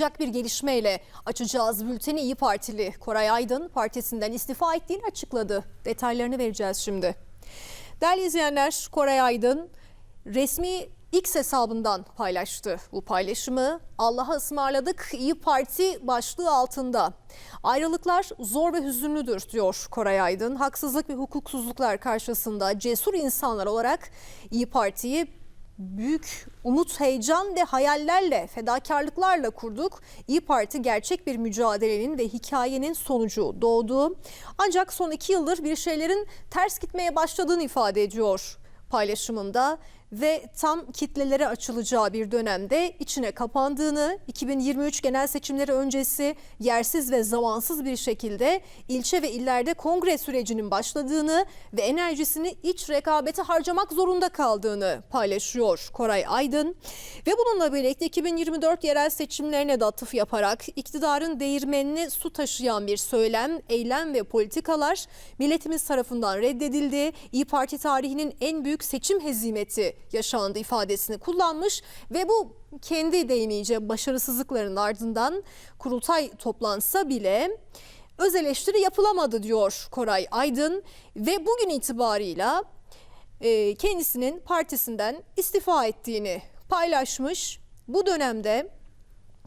bir gelişmeyle açacağız bülteni İyi Partili Koray Aydın partisinden istifa ettiğini açıkladı. Detaylarını vereceğiz şimdi. Değerli izleyenler Koray Aydın resmi X hesabından paylaştı bu paylaşımı. Allah'a ısmarladık İyi Parti başlığı altında. Ayrılıklar zor ve hüzünlüdür diyor Koray Aydın. Haksızlık ve hukuksuzluklar karşısında cesur insanlar olarak İyi Parti'yi büyük umut, heyecan ve hayallerle, fedakarlıklarla kurduk. İyi Parti gerçek bir mücadelenin ve hikayenin sonucu doğdu. Ancak son iki yıldır bir şeylerin ters gitmeye başladığını ifade ediyor paylaşımında ve tam kitlelere açılacağı bir dönemde içine kapandığını, 2023 genel seçimleri öncesi yersiz ve zamansız bir şekilde ilçe ve illerde kongre sürecinin başladığını ve enerjisini iç rekabete harcamak zorunda kaldığını paylaşıyor Koray Aydın. Ve bununla birlikte 2024 yerel seçimlerine de atıf yaparak iktidarın değirmenini su taşıyan bir söylem, eylem ve politikalar milletimiz tarafından reddedildi. İyi Parti tarihinin en büyük seçim hezimeti yaşandı ifadesini kullanmış ve bu kendi deyimiyle başarısızlıkların ardından kurultay toplansa bile öz eleştiri yapılamadı diyor Koray Aydın ve bugün itibarıyla e, kendisinin partisinden istifa ettiğini paylaşmış. Bu dönemde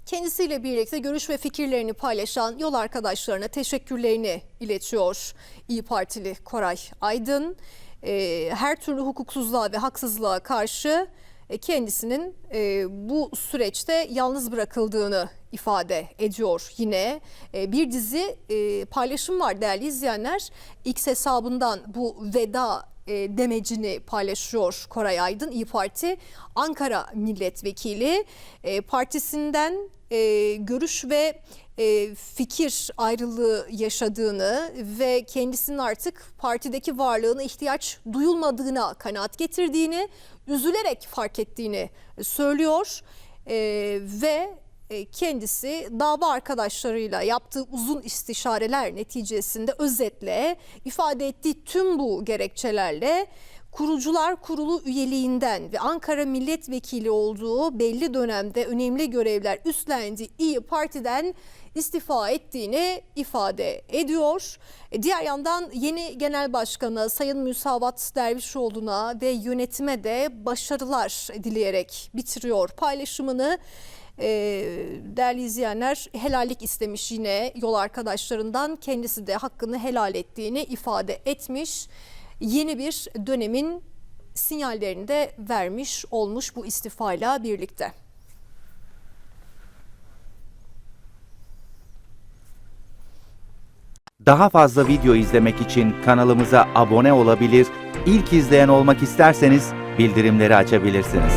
kendisiyle birlikte görüş ve fikirlerini paylaşan yol arkadaşlarına teşekkürlerini iletiyor İyi Partili Koray Aydın. E, her türlü hukuksuzluğa ve haksızlığa karşı e, kendisinin e, bu süreçte yalnız bırakıldığını ifade ediyor yine. E, bir dizi e, paylaşım var değerli izleyenler. X hesabından bu veda e, demecini paylaşıyor Koray Aydın İyi Parti Ankara Milletvekili. E, partisinden e, görüş ve e, fikir ayrılığı yaşadığını ve kendisinin artık partideki varlığına ihtiyaç duyulmadığına kanaat getirdiğini üzülerek fark ettiğini söylüyor. E, ve kendisi dava arkadaşlarıyla yaptığı uzun istişareler neticesinde özetle ifade ettiği tüm bu gerekçelerle Kurucular Kurulu üyeliğinden ve Ankara Milletvekili olduğu belli dönemde önemli görevler üstlendiği İyi Parti'den istifa ettiğini ifade ediyor. E, Diğer yandan yeni genel başkanı Sayın Müsavat Dervişoğlu'na ve yönetime de başarılar dileyerek bitiriyor paylaşımını. E, değerli izleyenler helallik istemiş yine yol arkadaşlarından kendisi de hakkını helal ettiğini ifade etmiş. Yeni bir dönemin sinyallerini de vermiş olmuş bu istifayla birlikte. Daha fazla video izlemek için kanalımıza abone olabilir, ilk izleyen olmak isterseniz bildirimleri açabilirsiniz.